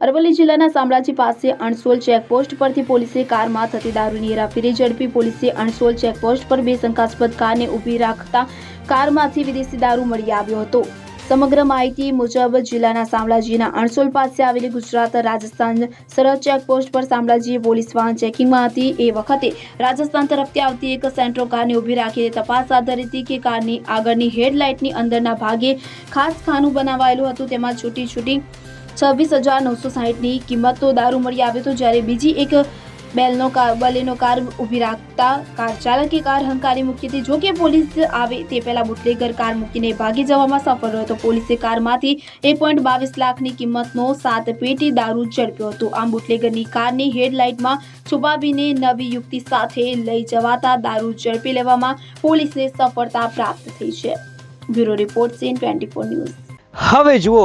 અરવલ્લી જિલ્લાના શામળાજી પાસે અણસોલ ચેકપોસ્ટ પરથી પોલીસે કારમાં થતી દારૂની હેરાફેરી ઝડપી પોલીસે અણસોલ ચેકપોસ્ટ પર બે શંકાસ્પદ કારને ઊભી રાખતા કારમાંથી વિદેશી દારૂ મળી આવ્યો હતો. સમગ્ર માહિતી મુજબ જિલ્લાના શામળાજીના અણસોલ પાસે આવેલી ગુજરાત, રાજસ્થાન સરહદ ચેકપોસ્ટ પર શામળાજી પોલીસ વાહન ચેકિંગમાં હતી. એ વખતે રાજસ્થાન તરફથી આવતી એક સેન્ટ્રો કારને ઊભી રાખીને તપાસ હાથ ધરી હતી કે કારની આગળની હેડલાઇટની અંદરના ભાગે ખાસ ખાનું બનાવાયેલું હતું. તેમાં છૂટી છૂટી છવ્વીસ હજાર નવસો સાહીઠની કિંમતનો દારૂ મળી આવ્યો હતો જ્યારે બીજી એક બેલનો કાર બલેનો કાર ઊભી રાખતા કાર ચાલકે કાર હંકારી મૂકી હતી. જો કે પોલીસ આવે તે પહેલા બુટલેગર કાર મૂકીને ભાગી જવામાં સફળ રહ્યો હતો. પોલીસે કારમાંથી એક પોઈન્ટ બાવીસ લાખની કિંમતનો સાત પેટી દારૂ ઝડપ્યો હતો. આમ બુટલેગરની કારની હેડલાઇટમાં છુપાવીને નવી યુક્તિ સાથે લઈ જવાતા દારૂ ઝડપી લેવામાં પોલીસને સફળતા પ્રાપ્ત થઈ છે. Bureau report CN twenty four news. હવે જુઓ